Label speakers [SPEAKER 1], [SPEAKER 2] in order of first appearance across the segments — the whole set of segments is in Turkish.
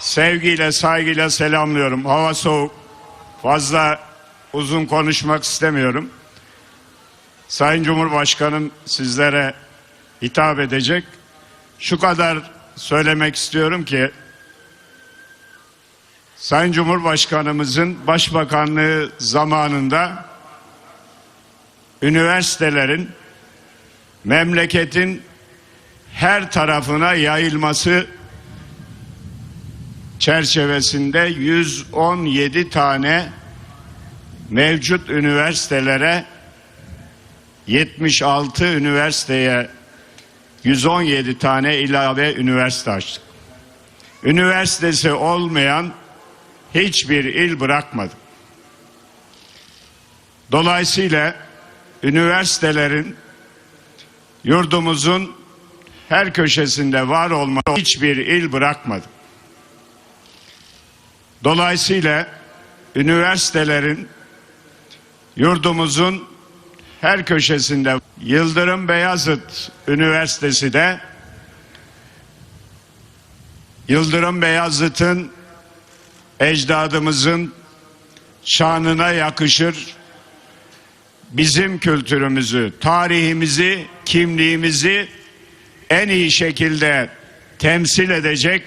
[SPEAKER 1] sevgiyle, saygıyla selamlıyorum. Hava soğuk. Fazla uzun konuşmak istemiyorum. Sayın Cumhurbaşkanım sizlere hitap edecek. Şu kadar söylemek istiyorum ki Sayın Cumhurbaşkanımızın başbakanlığı zamanında üniversitelerin memleketin her tarafına yayılması çerçevesinde 117 tane mevcut üniversitelere 76 üniversiteye 117 tane ilave üniversite açtık. Üniversitesi olmayan hiçbir il bırakmadık. Dolayısıyla üniversitelerin yurdumuzun her köşesinde var olma hiçbir il bırakmadık. Dolayısıyla üniversitelerin yurdumuzun her köşesinde Yıldırım Beyazıt Üniversitesi de Yıldırım Beyazıt'ın ecdadımızın şanına yakışır bizim kültürümüzü, tarihimizi, kimliğimizi en iyi şekilde temsil edecek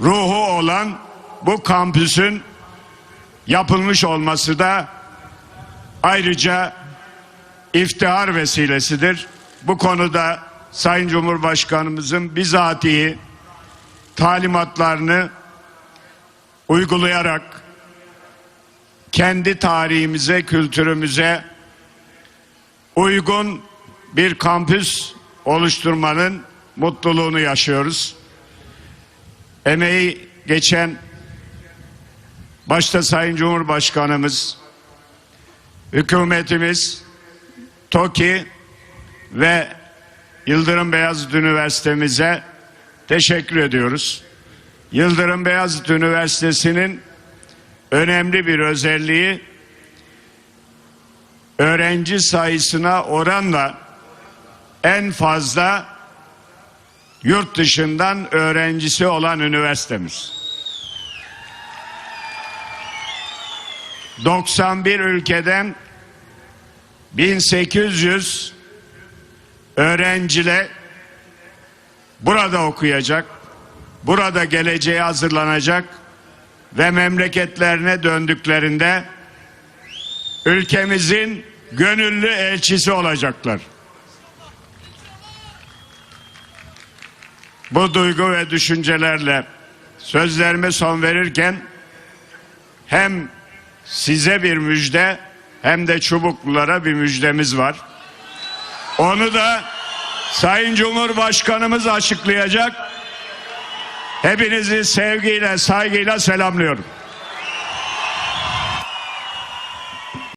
[SPEAKER 1] ruhu olan bu kampüsün yapılmış olması da ayrıca iftihar vesilesidir. Bu konuda Sayın Cumhurbaşkanımızın bizatihi talimatlarını uygulayarak kendi tarihimize, kültürümüze uygun bir kampüs oluşturmanın mutluluğunu yaşıyoruz. Emeği geçen başta Sayın Cumhurbaşkanımız, hükümetimiz, TOKİ ve Yıldırım Beyazıt Üniversitemize teşekkür ediyoruz. Yıldırım Beyazıt Üniversitesi'nin önemli bir özelliği öğrenci sayısına oranla en fazla yurt dışından öğrencisi olan üniversitemiz. 91 ülkeden 1800 öğrenciyle burada okuyacak, burada geleceğe hazırlanacak ve memleketlerine döndüklerinde ülkemizin gönüllü elçisi olacaklar. Bu duygu ve düşüncelerle sözlerime son verirken hem size bir müjde hem de çubuklulara bir müjdemiz var. Onu da Sayın Cumhurbaşkanımız açıklayacak. Hepinizi sevgiyle, saygıyla selamlıyorum.